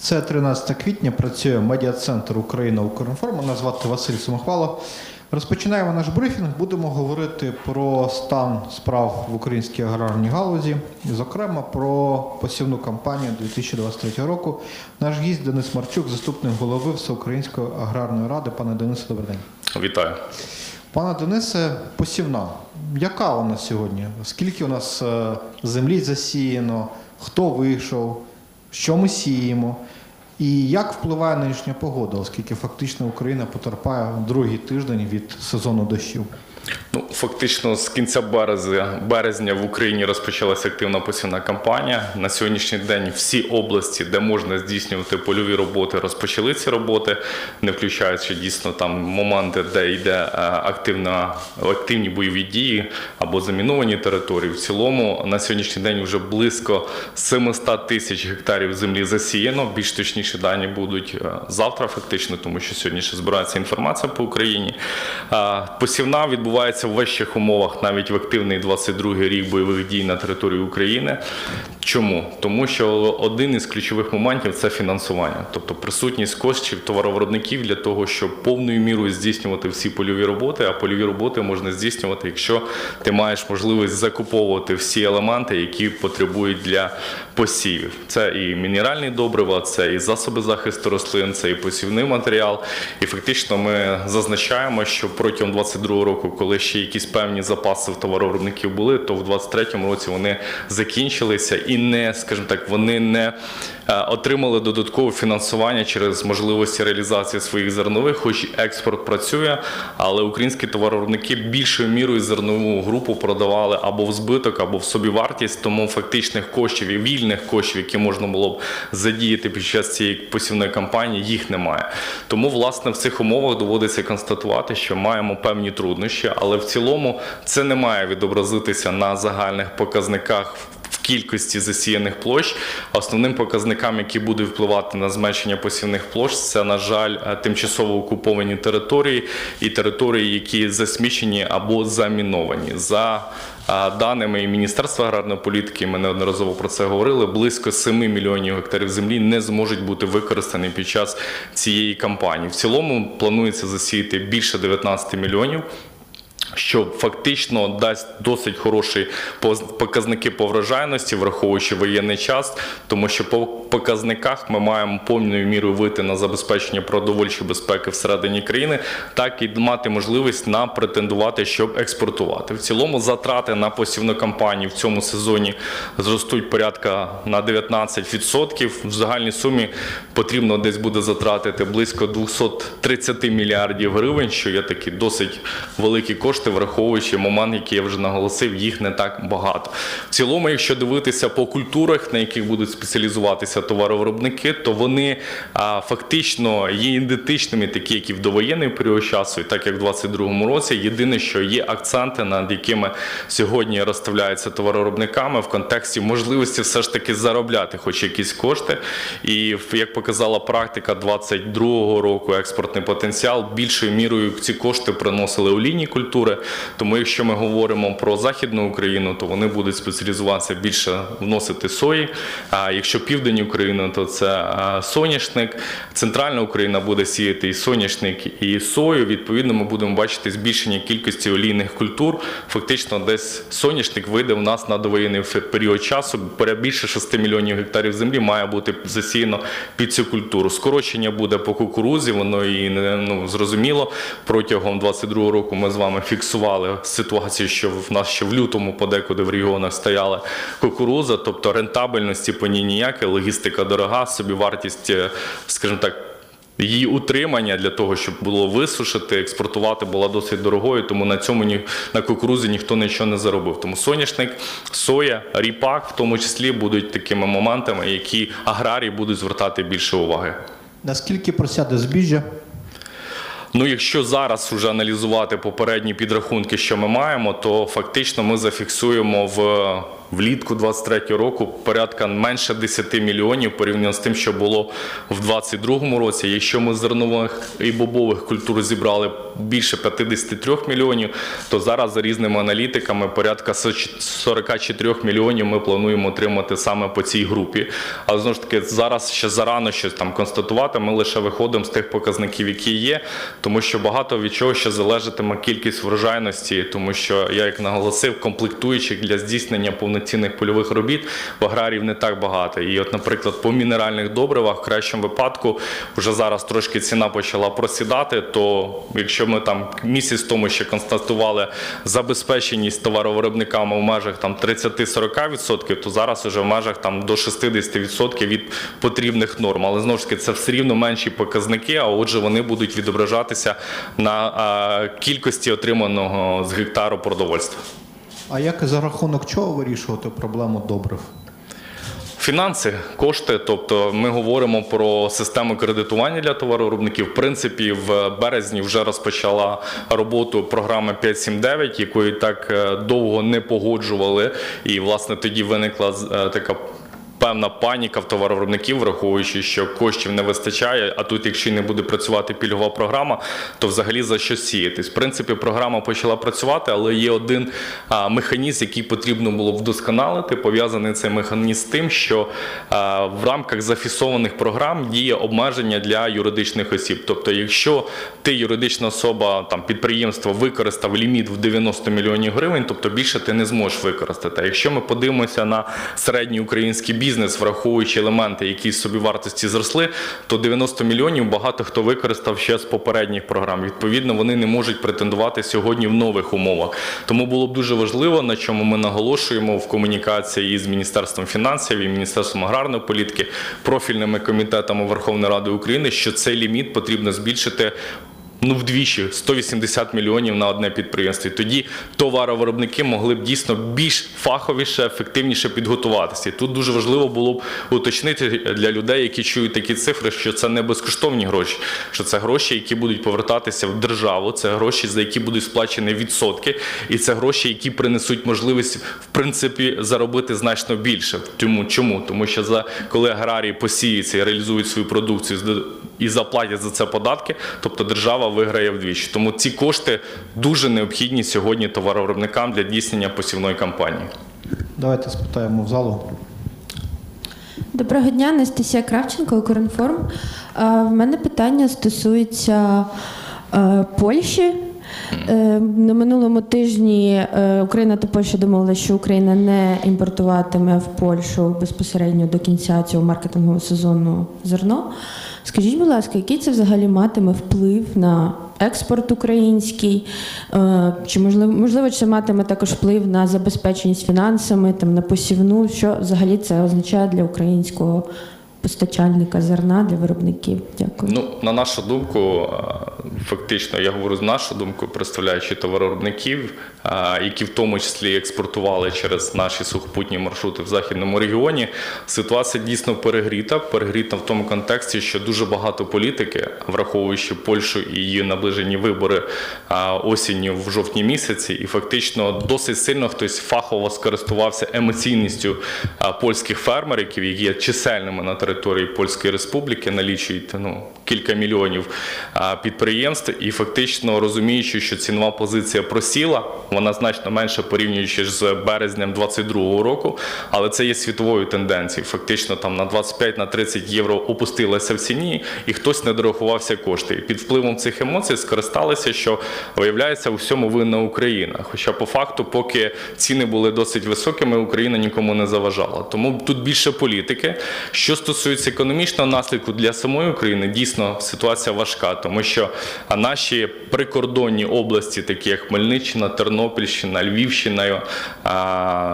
Це 13 квітня. Працює медіа-центр Україна Укрінформ. Мене звати Василь Самохвалов. Розпочинаємо наш брифінг. Будемо говорити про стан справ в українській аграрній галузі, зокрема про посівну кампанію 2023 року. Наш гість Денис Марчук, заступник голови Всеукраїнської аграрної ради. Пане Денисе, добрий день. Вітаю. Пане Денисе, посівна. Яка вона сьогодні? Скільки у нас е, землі засіяно? Хто вийшов? Що ми сіємо? І як впливає нинішня погода, оскільки фактично Україна потерпає другий тиждень від сезону дощів? Ну, фактично, з кінця березня, в Україні розпочалася активна посівна кампанія. На сьогоднішній день всі області, де можна здійснювати польові роботи, розпочали ці роботи, не включаючи дійсно там моменти, де йде е, активна, активні бойові дії або заміновані території. В цілому на сьогоднішній день вже близько 700 тисяч гектарів землі засіяно. Більш точніші дані будуть е, завтра, фактично, тому що сьогодні ще збирається інформація по Україні. Е, Посівна відбувається в важчих умовах, навіть в активний 22-й рік бойових дій на території України. Чому? Тому що один із ключових моментів це фінансування, тобто присутність коштів товаровиробників для того, щоб повною мірою здійснювати всі польові роботи. А польові роботи можна здійснювати, якщо ти маєш можливість закуповувати всі елементи, які потребують для посівів. Це і мінеральні добрива, це і засоби захисту рослин, це і посівний матеріал. І фактично ми зазначаємо, що протягом 22 року, коли ще якісь певні запаси в товаровиробників були, то в 23-му році вони закінчилися і не, скажімо так, вони не е, отримали додаткове фінансування через можливості реалізації своїх зернових, хоч експорт працює, але українські товаровиробники більшою мірою зернову групу продавали або в збиток, або в собівартість, тому фактичних коштів і вільних коштів, які можна було б задіяти під час цієї посівної кампанії, їх немає. Тому, власне, в цих умовах доводиться констатувати, що маємо певні труднощі, але в цілому це не має відобразитися на загальних показниках в кількості засіяних площ. Основним показником, який буде впливати на зменшення посівних площ, це, на жаль, е, тимчасово окуповані території і території, які засмічені або заміновані. За е, даними Міністерства аграрної політики, ми неодноразово про це говорили. Близько 7 мільйонів гектарів землі не зможуть бути використані під час цієї кампанії. В цілому планується засіяти більше 19 мільйонів що фактично дасть досить хороші показники по врожайності, враховуючи воєнний час, тому що по показниках ми маємо повною мірою вийти на забезпечення продовольчої безпеки всередині країни, так і мати можливість нам претендувати, щоб експортувати. В цілому затрати на посівну кампанію в цьому сезоні зростуть порядка на 19%. В загальній сумі потрібно десь буде затратити близько 230 мільярдів гривень, що є такі досить великі кошти, враховуючи момент, який я вже наголосив, їх не так багато. В цілому, якщо дивитися по культурах, на яких будуть спеціалізуватися товаровиробники, то вони а, фактично є ідентичними, такі як і в довоєнний період часу, і так як в 22-му році. Єдине, що є акценти, над якими сьогодні розставляються товаровиробниками в контексті можливості все ж таки заробляти хоч якісь кошти. І як показала практика 22-го року, експортний потенціал більшою мірою ці кошти приносили олійні культури. Тому, якщо ми говоримо про західну Україну, то вони будуть спеціалізуватися більше вносити сої. А якщо південь України, то це соняшник. Центральна Україна буде сіяти і соняшник, і сою. Відповідно, ми будемо бачити збільшення кількості олійних культур. Фактично, десь соняшник вийде в нас на довоєнний період часу. Більше 6 мільйонів гектарів землі має бути засіяно під цю культуру. Скорочення буде по кукурузі, воно і ну, зрозуміло. Протягом 22 року ми з вами фіксували ситуацію, що в нас ще в лютому подекуди в регіонах стояла кукуруза, тобто рентабельності по ній ніяке, логістика дорога, собівартість, е, скажімо так. Її утримання для того, щоб було висушити, експортувати була досить дорогою, тому на цьому ні на кукурузі ніхто нічого не заробив. Тому соняшник, соя, ріпак в тому числі будуть такими моментами, які аграрії будуть звертати більше уваги. Наскільки просяде збіжжя? Ну, якщо зараз вже аналізувати попередні підрахунки, що ми маємо, то фактично ми зафіксуємо в влітку 23 року порядка менше 10 мільйонів порівняно з тим, що було в 22 році. Якщо ми зернових і бобових культур зібрали більше 53 мільйонів, то зараз за різними аналітиками порядка 44 мільйонів ми плануємо отримати саме по цій групі. Але знову ж таки зараз ще зарано щось там констатувати. Ми лише виходимо з тих показників, які є, тому що багато від чого ще залежатиме кількість врожайності, тому що я як наголосив, комплектуючих для здійснення повноцінних польових робіт в аграріїв не так багато. І, от, наприклад, по мінеральних добривах в кращому випадку вже зараз трошки ціна почала просідати. То якщо ми там місяць тому ще констатували забезпеченість товаровиробниками в межах там 30-40%, то зараз вже в межах там до 60% від потрібних норм. Але знову ж таки це все рівно менші показники, а отже, вони будуть відображатися на кількості отриманого з гектару продовольства. А як за рахунок чого вирішувати проблему добрив? Фінанси, кошти, тобто ми говоримо про систему кредитування для товаровиробників. В принципі, в березні вже розпочала роботу програми 579, якої так е, довго не погоджували. І власне тоді виникла е, така. Певна паніка в товаровиробників, враховуючи, що коштів не вистачає. А тут, якщо не буде працювати пільгова програма, то взагалі за що сіятись? В принципі, програма почала працювати, але є один механізм, який потрібно було вдосконалити. Пов'язаний цей механізм з тим, що в рамках зафіксованих програм діє обмеження для юридичних осіб. Тобто, якщо ти юридична особа, там підприємство використав ліміт в 90 мільйонів гривень, тобто більше ти не зможеш використати. А якщо ми подивимося на середній український бізнес, враховуючи елементи, які з собівартості зросли, то 90 мільйонів багато хто використав ще з попередніх програм. Відповідно, вони не можуть претендувати сьогодні в нових умовах. Тому було б дуже важливо, на чому ми наголошуємо в комунікації із Міністерством фінансів і Міністерством аграрної політики, профільними комітетами Верховної Ради України, що цей ліміт потрібно збільшити. Ну, вдвічі 180 мільйонів на одне підприємство. І тоді товаровиробники могли б дійсно більш фаховіше, ефективніше підготуватися. І тут дуже важливо було б уточнити для людей, які чують такі цифри, що це не безкоштовні гроші, що це гроші, які будуть повертатися в державу, це гроші, за які будуть сплачені відсотки, і це гроші, які принесуть можливість в принципі заробити значно більше. Тому чому? Тому що за коли аграрії посіються і реалізують свою продукцію і заплатять за це податки, тобто держава виграє вдвічі. Тому ці кошти дуже необхідні сьогодні товаровиробникам для дійснення посівної кампанії. Давайте спитаємо в залу. Доброго дня, Анастасія Кравченко, Укрінформ. Е, В мене питання стосується е, Польщі. Е, На минулому тижні е, Україна та Польща домовилися, що Україна не імпортуватиме в Польщу безпосередньо до кінця цього маркетингового сезону зерно. Скажіть, будь ласка, який це взагалі матиме вплив на експорт український? Е, Чи можливо, можливо, це матиме також вплив на забезпеченість фінансами, там на посівну? Що взагалі це означає для українського постачальника зерна для виробників? Дякую. Ну, на нашу думку, е, фактично, я говорю з нашу думку, представляючи товаровиробників, які в тому числі експортували через наші сухопутні маршрути в західному регіоні. Ситуація дійсно перегріта. Перегріта в тому контексті, що дуже багато політики, враховуючи Польщу і її наближені вибори осінню в жовтні місяці, і фактично досить сильно хтось фахово скористувався емоційністю польських фермерів, які є чисельними на території Польської Республіки, налічують ну, кілька мільйонів підприємств, і фактично розуміючи, що цінова позиція просіла, вона значно менше порівнюючи з березнем 22-го року, але це є світовою тенденцією. Фактично там на 25-30 євро опустилася в ціні, і хтось не дорахувався кошти. І під впливом цих емоцій скористалися, що виявляється у всьому винна Україна. Хоча по факту, поки ціни були досить високими, Україна нікому не заважала. Тому тут більше політики. Що стосується економічного наслідку для самої України, дійсно ситуація важка, тому що наші прикордонні області, такі як Хмельниччина, Тернопільщина, Львівщина,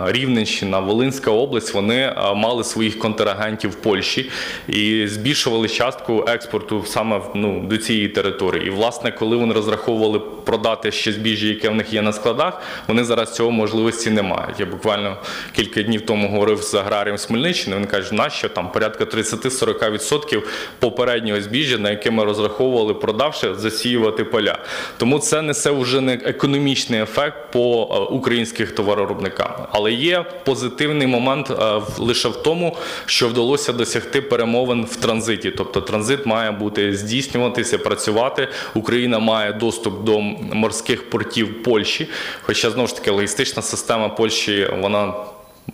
Рівненщина, Волинська область, вони мали своїх контрагентів в Польщі і збільшували частку експорту саме ну, до цієї території. І власне, коли вони розраховували продати ще збіжжя, яке в них є на складах, вони зараз цього можливості не мають. Я буквально кілька днів тому говорив з аграрієм з Хмельниччини. Він каже, нащо там порядка 30-40% попереднього збіжжя, на яке ми розраховували, продавши, засіювати поля. Тому це несе вже не економічний ефект, по е, українських товаровиробниках. Але є позитивний момент е, лише в тому, що вдалося досягти перемовин в транзиті. Тобто транзит має бути здійснюватися, працювати. Україна має доступ до морських портів Польщі. Хоча знову ж таки логістична система Польщі вона.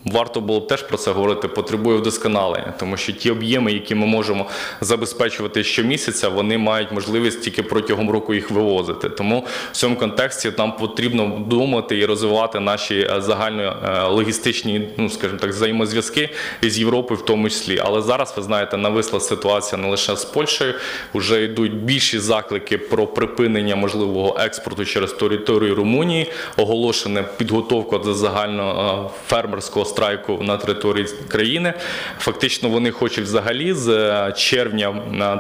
Варто було б теж про це говорити, потребує вдосконалення, тому що ті об'єми, які ми можемо забезпечувати щомісяця, вони мають можливість тільки протягом року їх вивозити. Тому в цьому контексті нам потрібно думати і розвивати наші е, загально е, логістичні, ну скажімо так, взаємозв'язки з Європою в тому числі. Але зараз ви знаєте, нависла ситуація не лише з Польщею, вже йдуть більші заклики про припинення можливого експорту через територію Румунії, оголошена підготовка до загального е, фермерського страйку на території країни. Фактично вони хочуть взагалі з е, червня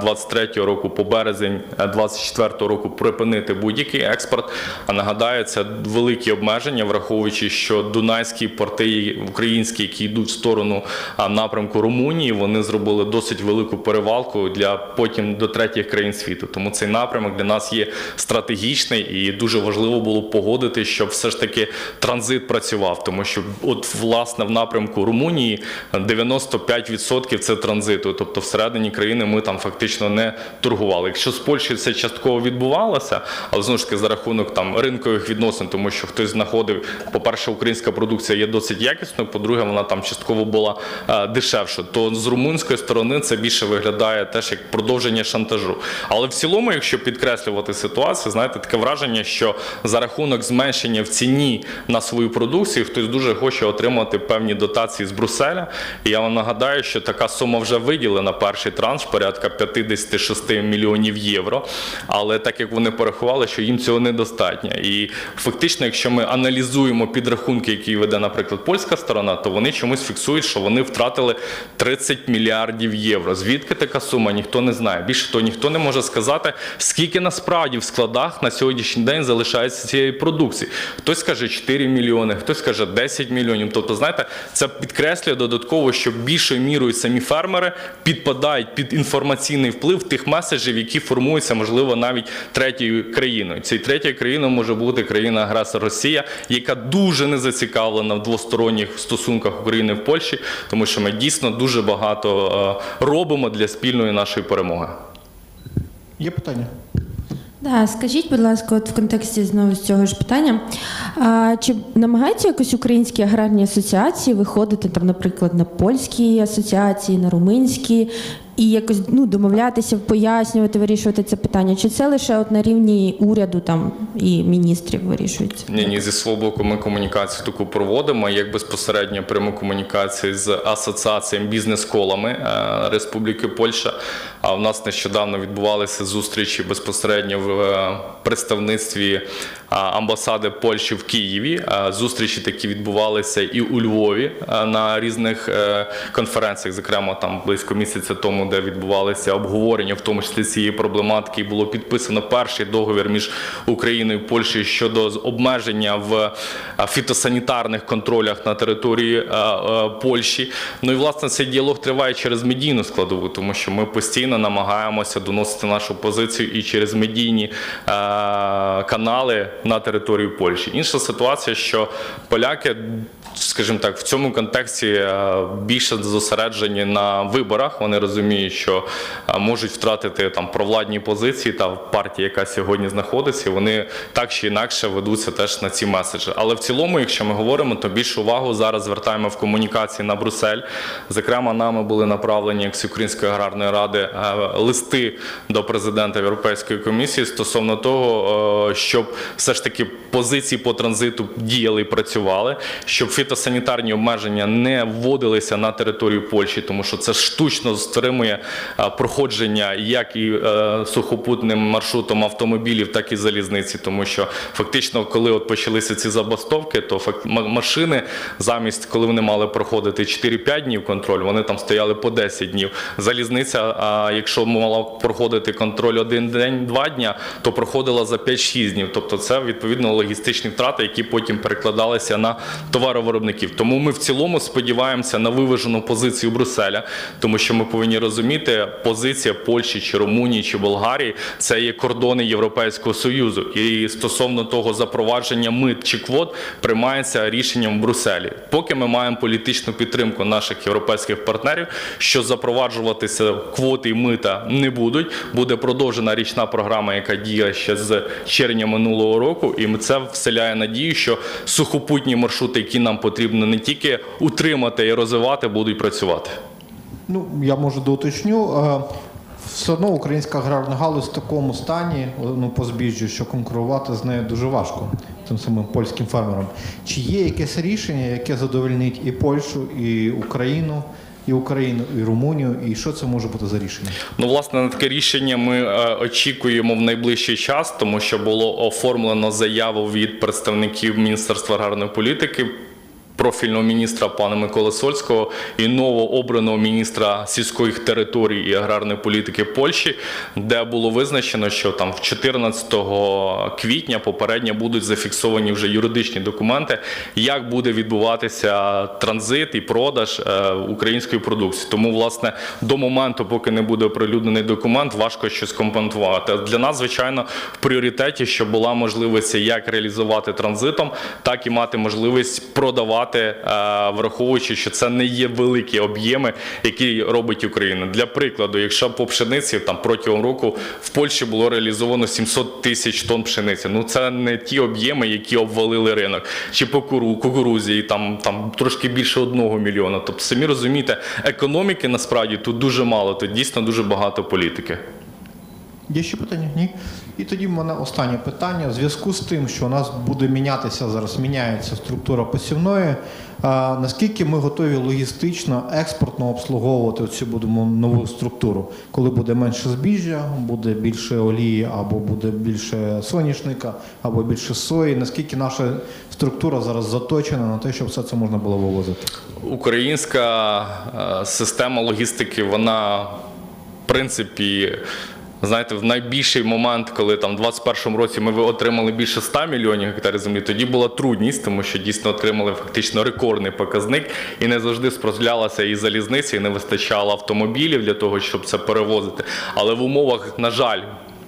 23-го року по березень 24-го року припинити будь-який експорт. А нагадаю, це великі обмеження, враховуючи, що дунайські порти українські, які йдуть в сторону напрямку Румунії, вони зробили досить велику перевалку для потім до третіх країн світу. Тому цей напрямок для нас є стратегічний і дуже важливо було погодити, щоб все ж таки транзит працював, тому що от власне в напрямку Румунії 95% це транзиту, тобто всередині країни ми там фактично не торгували. Якщо з Польщею це частково відбувалося, але знову ж таки за рахунок там ринкових відносин, тому що хтось знаходив, по-перше, українська продукція є досить якісною, по-друге, вона там частково була е, дешевша. То з румунської сторони це більше виглядає теж як продовження шантажу. Але в цілому, якщо підкреслювати ситуацію, знаєте, таке враження, що за рахунок зменшення в ціні на свою продукцію хтось дуже хоче отримати певні дотації з Брюсселя. І я вам нагадаю, що така сума вже виділена перший транш, порядка 56 мільйонів євро. Але так як вони порахували, що їм цього недостатньо. І фактично, якщо ми аналізуємо підрахунки, які веде, наприклад, польська сторона, то вони чомусь фіксують, що вони втратили 30 мільярдів євро. Звідки така сума? Ніхто не знає. Більше того, ніхто не може сказати, скільки насправді в складах на сьогоднішній день залишається цієї продукції. Хтось каже 4 мільйони, хтось каже 10 мільйонів. Тобто, знаєте, це підкреслює додатково, що більшою мірою самі фермери підпадають під інформаційний вплив тих меседжів, які формуються, можливо, навіть третьою країною. Цією третьою країною може бути країна-агресор Росія, яка дуже не зацікавлена в двосторонніх стосунках України в Польщі, тому що ми дійсно дуже багато е, робимо для спільної нашої перемоги. Є питання? Да, скажіть, будь ласка, от в контексті знову з цього ж питання, а, чи намагаються якось українські аграрні асоціації виходити там, наприклад, на польські асоціації, на румунські, і якось ну, домовлятися, пояснювати, вирішувати це питання? Чи це лише от на рівні уряду там і міністрів вирішується? Ні, ні, зі свого боку, ми комунікацію таку проводимо, як безпосередньо пряму комунікацію з асоціаціями бізнес-колами е, Республіки Польща. А в нас нещодавно відбувалися зустрічі безпосередньо в е, представництві е, амбасади Польщі в Києві. Зустрічі такі відбувалися і у Львові на різних конференціях, зокрема там близько місяця тому, де відбувалися обговорення, в тому числі цієї проблематики, було підписано перший договір між Україною і Польщею щодо обмеження в е, фітосанітарних контролях на території е, е, Польщі. Ну і власне цей діалог триває через медійну складову, тому що ми постійно намагаємося доносити нашу позицію і через медійні канали на територію Польщі. Інша ситуація, що поляки, скажімо так, в цьому контексті е, більше зосереджені на виборах. Вони розуміють, що е, можуть втратити там провладні позиції та партія, яка сьогодні знаходиться, вони так чи інакше ведуться теж на ці меседжі. Але в цілому, якщо ми говоримо, то більшу увагу зараз звертаємо в комунікації на Брюссель. Зокрема, нами були направлені як з Української аграрної ради е, листи до президента Європейської комісії стосовно того, щоб все ж таки позиції по транзиту діяли і працювали, щоб фітосанітарні обмеження не вводилися на територію Польщі, тому що це штучно стримує е, проходження як і е, сухопутним маршрутом автомобілів, так і залізниці, тому що фактично, коли от почалися ці забастовки, то машини замість коли вони мали проходити 4-5 днів контроль, вони там стояли по 10 днів. Залізниця, якщо мала проходити контроль один день, два дня, то проходила за 5-6 днів. Тобто це відповідно логістичні втрати, які потім перекладалися на товаровиробників. Тому ми в цілому сподіваємося на виважену позицію Брюсселя, тому що ми повинні розуміти, позиція Польщі чи Румунії чи Болгарії це є кордони Європейського союзу. І стосовно того запровадження мит чи квот приймається рішенням в Брюсселі. Поки ми маємо політичну підтримку наших європейських партнерів, що запроваджуватися квоти і мита не будуть. Буде продовжена річна програма, яка діє ще з червня минулого року, і це вселяє надію, що сухопутні маршрути, які нам потрібно не тільки утримати і розвивати, будуть працювати. Ну, я може доуточню. Е, Все одно українська аграрна галузь в такому стані, ну, по збіжжю, що конкурувати з нею дуже важко, тим самим польським фермерам. Чи є якесь рішення, яке задовольнить і Польщу, і Україну, і Україну, і Румунію, і що це може бути за рішення? Ну, власне, на таке рішення ми е, очікуємо в найближчий час, тому що було оформлено заяву від представників Міністерства аграрної політики. Профільного міністра пана Миколи Сольського і новообраного міністра сільської територій і аграрної політики Польщі, де було визначено, що там в 14 квітня попередньо будуть зафіксовані вже юридичні документи, як буде відбуватися транзит і продаж е, української продукції. Тому, власне, до моменту, поки не буде оприлюднений документ, важко щось компонувати. Для нас, звичайно, в пріоритеті, щоб була можливість як реалізувати транзитом, так і мати можливість продавати, е, враховуючи, що це не є великі об'єми, які робить Україна. Для прикладу, якщо по пшениці там протягом року в Польщі було реалізовано 700 тисяч тонн пшениці. Ну це не ті об'єми, які обвалили ринок, чи по куру, кукурузі, там там трошки більше одного мільйона. Тобто, самі розумієте, економіки насправді тут дуже мало, тут дійсно дуже багато політики. Є ще питання? Ні? І тоді в мене останнє питання. В зв'язку з тим, що у нас буде мінятися зараз, міняється структура посівної. А, наскільки ми готові логістично, експортно обслуговувати цю будемо нову структуру? Коли буде менше збіжжя, буде більше олії, або буде більше соняшника, або більше сої. Наскільки наша структура зараз заточена на те, щоб все це можна було вивозити? Українська е, система логістики, вона в принципі. Знаєте, в найбільший момент, коли там в 21-му році ми отримали більше 100 мільйонів гектарів землі, тоді була трудність, тому що дійсно отримали фактично рекордний показник, і не завжди справлялася і залізниця, і не вистачало автомобілів для того, щоб це перевозити. Але в умовах, на жаль,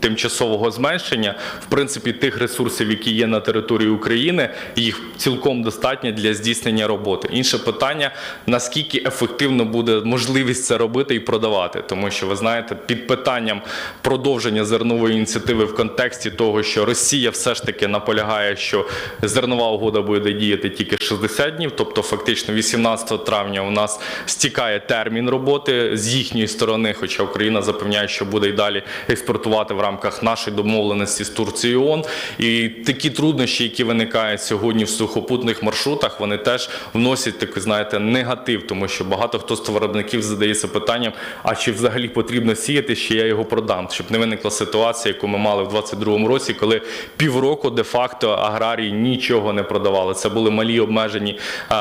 тимчасового зменшення, в принципі, тих ресурсів, які є на території України, їх цілком достатньо для здійснення роботи. Інше питання: наскільки ефективно буде можливість це робити і продавати, тому що ви знаєте, під питанням продовження зернової ініціативи в контексті того, що Росія все ж таки наполягає, що зернова угода буде діяти тільки 60 днів, тобто фактично 18 травня у нас стікає термін роботи з їхньої сторони, хоча Україна запевняє, що буде і далі експортувати в рамках нашої домовленості з Турцією ООН. І такі труднощі, які виникають сьогодні в сухопутних маршрутах, вони теж вносять такий, знаєте, негатив, тому що багато хто з виробників задається питанням: а чи взагалі потрібно сіяти, чи я його продам, щоб не виникла ситуація, яку ми мали в 2022 році, коли півроку де-факто аграрії нічого не продавали. Це були малі обмежені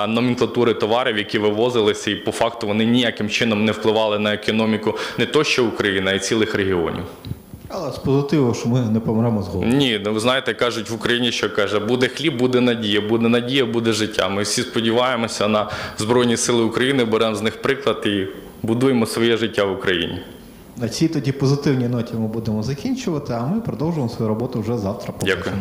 номенклатури товарів, які вивозилися, і по факту вони ніяким чином не впливали на економіку не то, що України, а й цілих регіонів. Але з позитиву, що ми не помремо з голоду. Ні, ну ви знаєте, кажуть в Україні, що каже, буде хліб, буде надія, буде надія, буде життя. Ми всі сподіваємося на Збройні Сили України, беремо з них приклад і будуємо своє життя в Україні. На цій тоді позитивній ноті ми будемо закінчувати, а ми продовжуємо свою роботу вже завтра. Дякую.